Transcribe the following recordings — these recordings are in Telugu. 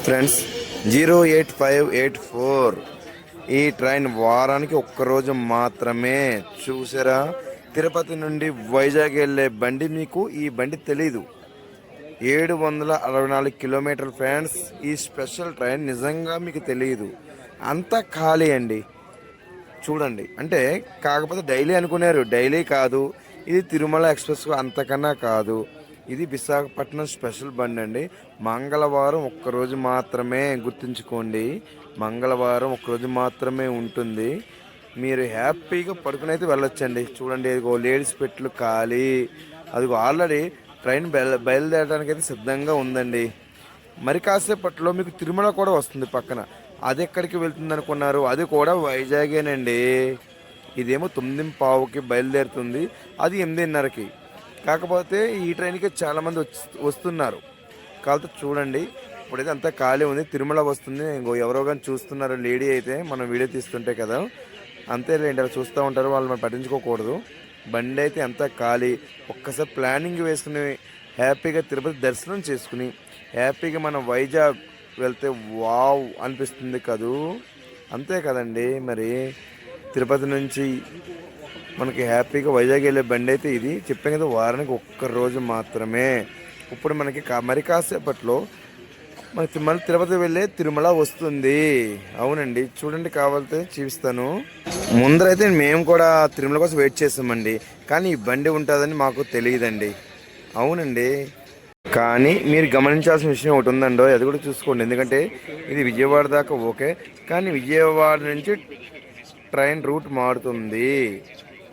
Friends zero eight five eight four. ఈ ట్రైన్ వారానికి ఒక్కరోజు మాత్రమే చూసారా? తిరుపతి నుండి వైజాగ్ వెళ్ళే బండి మీకు ఈ బండి తెలీదు. ఏడు వందల అరవై నాలుగు కిలోమీటర్ ఫ్రెండ్స్ ఈ స్పెషల్ ట్రైన్ నిజంగా మీకు తెలియదు అంతా ఖాళీ అండి. చూడండి. అంటే కాకపోతే డైలీ అనుకున్నారు. డైలీ కాదు. ఇది తిరుమల ఎక్స్ప్రెస్ అంతకన్నా కాదు. ఇది విశాఖపట్నం స్పెషల్ బండి అండి. మంగళవారం ఒక్కరోజు మాత్రమే గుర్తుంచుకోండి. మంగళవారం ఒక్కరోజు మాత్రమే ఉంటుంది. మీరు హ్యాపీగా పడుకుని అయితే వెళ్ళొచ్చండి. చూడండి ఇదిగో లేడీస్ పెట్లు ఖాళీ. అదిగో ఆల్రెడీ ట్రైన్ బయలు బయలుదేరడానికి అయితే సిద్ధంగా ఉందండి. మరి కాసేపట్లో మీకు తిరుమల కూడా వస్తుంది పక్కన. అది ఎక్కడికి వెళ్తుంది అనుకున్నారు అది కూడా వైజాగేనండి. ఇదేమో తొమ్మిది పావుకి బయలుదేరుతుంది. అది ఎనిమిదిన్నరకి. కాకపోతే ఈ ట్రైన్కి చాలామంది వస్తున్నారు. కాకపోతే చూడండి ఇప్పుడైతే అంతా ఖాళీ ఉంది. తిరుమల వస్తుంది. ఇంకో ఎవరో కానీ చూస్తున్నారు. లేడీ అయితే మనం వీడియో తీస్తుంటే కదా. అంతేలేండి అలా చూస్తూ ఉంటారు. వాళ్ళు మనం పట్టించుకోకూడదు. బండి అయితే అంతా ఖాళీ. ఒక్కసారి ప్లానింగ్ వేసుకుని హ్యాపీగా తిరుపతి దర్శనం చేసుకుని హ్యాపీగా మనం వైజాగ్ వెళ్తే వావ్ అనిపిస్తుంది కదూ. అంతే కదండి. మరి తిరుపతి నుంచి మనకి హ్యాపీగా వైజాగ్ వెళ్ళే బండి అయితే ఇది. చెప్పాను కదా వారానికి ఒక్క రోజు మాత్రమే. ఇప్పుడు మనకి కా- మరి కాసేపట్లో మనకి తిరుమల తిరుపతి వెళ్ళే తిరుమల వస్తుంది. అవునండి. చూడండి కావాలితే చూపిస్తాను. ముందరైతే మేము కూడా తిరుమల కోసం వెయిట్ చేస్తామండి. కానీ ఈ బండి ఉంటుందని మాకు తెలియదండి. అవునండి. కానీ మీరు గమనించాల్సిన విషయం ఒకటి ఉందండో అది కూడా చూసుకోండి. ఎందుకంటే ఇది విజయవాడ దాకా ఓకే. కానీ విజయవాడ నుంచి ట్రైన్ రూట్ మారుతుంది.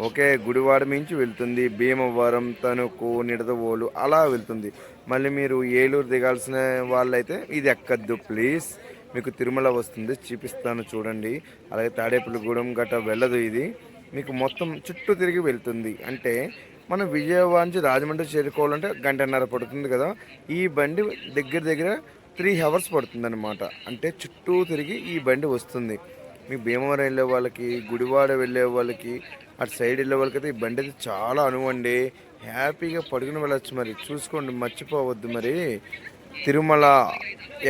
ఓకే గుడివాడ మించి వెళ్తుంది. భీమవరం తణుకు నిడదవోలు అలా వెళ్తుంది. మళ్ళీ మీరు ఏలూరు దిగాల్సిన వాళ్ళైతే ఇది ఎక్కద్దు ప్లీజ్. మీకు తిరుమల వస్తుంది చూపిస్తాను చూడండి. అలాగే తాడేపల్లిగూడెం గట్రా వెళ్ళదు ఇది. మీకు మొత్తం చుట్టూ తిరిగి వెళ్తుంది. అంటే మనం విజయవాడ నుంచి రాజమండ్రి చేరుకోవాలంటే గంటన్నర పడుతుంది కదా. ఈ బండి దగ్గర దగ్గర త్రీ అవర్స్ పడుతుంది అనమాట అంటే చుట్టూ తిరిగి ఈ బండి వస్తుంది. మీకు భీమవరం వెళ్ళే వాళ్ళకి గుడివాడ వెళ్ళే వాళ్ళకి అటు సైడ్ వెళ్ళే వాళ్ళకి అయితే ఈ బండి అయితే చాలా అనువండి. హ్యాపీగా పడుకుని వెళ్ళచ్చు మరి. చూసుకోండి మర్చిపోవద్దు మరి. తిరుమల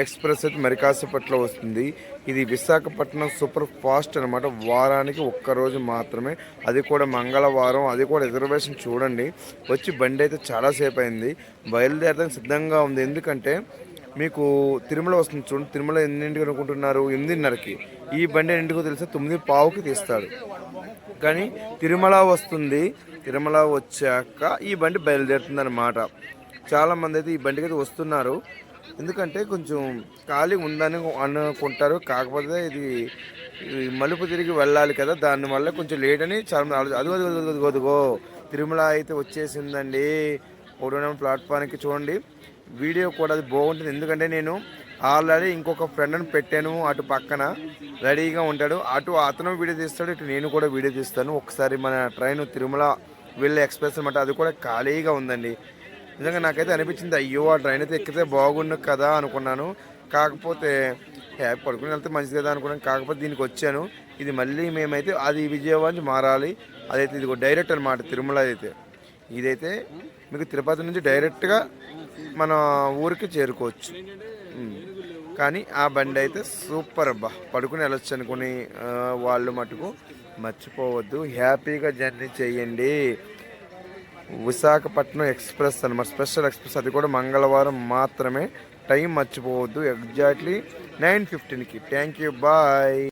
ఎక్స్ప్రెస్ అయితే మరి కాసేపట్లో వస్తుంది. ఇది విశాఖపట్నం సూపర్ ఫాస్ట్ అనమాట వారానికి ఒక్క రోజు మాత్రమే. అది కూడా మంగళవారం అది కూడా రిజర్వేషన్ చూడండి. వచ్చి బండి అయితే చాలాసేపు అయింది. బయలుదేరడానికి సిద్ధంగా ఉంది. ఎందుకంటే మీకు తిరుమల వస్తుంది చూడండి. తిరుమల ఎన్నింటికి అనుకుంటున్నారు? ఎనిమిదిన్నరకి ఈ బండి ఎన్నింటికో తెలిస్తే తొమ్మిది పావుకి తీస్తాడు. కానీ తిరుమల వస్తుంది. తిరుమల వచ్చాక ఈ బండి బయలుదేరుతుంది అనమాట చాలామంది అయితే ఈ బండికి అయితే వస్తున్నారు. ఎందుకంటే కొంచెం ఖాళీ ఉందని అనుకుంటారు. కాకపోతే ఇది మలుపు తిరిగి వెళ్ళాలి కదా. దానివల్ల కొంచెం లేట్ అని చాలా మంది ఆలోచన అదిగో అదిగో అదిగో, తిరుమల అయితే వచ్చేసిందండి. ఒకటో ప్లాట్ఫామ్కి చూడండి. వీడియో కూడా అది బాగుంటుంది. ఎందుకంటే నేను ఆల్రెడీ ఇంకొక ఫ్రెండ్ని పెట్టాను అటు పక్కన. రెడీగా ఉంటాడు. అటు అతను వీడియో తీస్తాడు ఇటు నేను కూడా వీడియో తీస్తాను. ఒకసారి మన ట్రైన్ తిరుమల వెళ్ళే ఎక్స్ప్రెస్ అనమాట అది కూడా ఖాళీగా ఉందండి. నిజంగా నాకైతే అనిపించింది అయ్యో ఆ ట్రైన్ అయితే ఎక్కితే బాగుండు కదా అనుకున్నాను. కాకపోతే హ్యాపీ పడుకుని వెళ్తే మంచిది కదా అనుకున్నాను. కాకపోతే దీనికి వచ్చాను. ఇది మళ్ళీ మేమైతే అది విజయవాడ నుంచి మారాలి. అదైతే ఇది డైరెక్ట్ అనమాట తిరుమల అయితే. ఇదైతే మీకు తిరుపతి నుంచి డైరెక్ట్గా మన ఊరికి చేరుకోవచ్చు. కానీ ఆ బండి అయితే సూపర్ అబ్బా. పడుకుని వెళ్ళొచ్చు అనుకుని వాళ్ళు మటుకు మర్చిపోవద్దు. హ్యాపీగా జర్నీ చేయండి. విశాఖపట్నం ఎక్స్ప్రెస్ అనమాట. Special express. అది కూడా మంగళవారం మాత్రమే. టైం మర్చిపోవద్దు. Exactly nine ఫిఫ్టీన్కి. Thank you. Bye.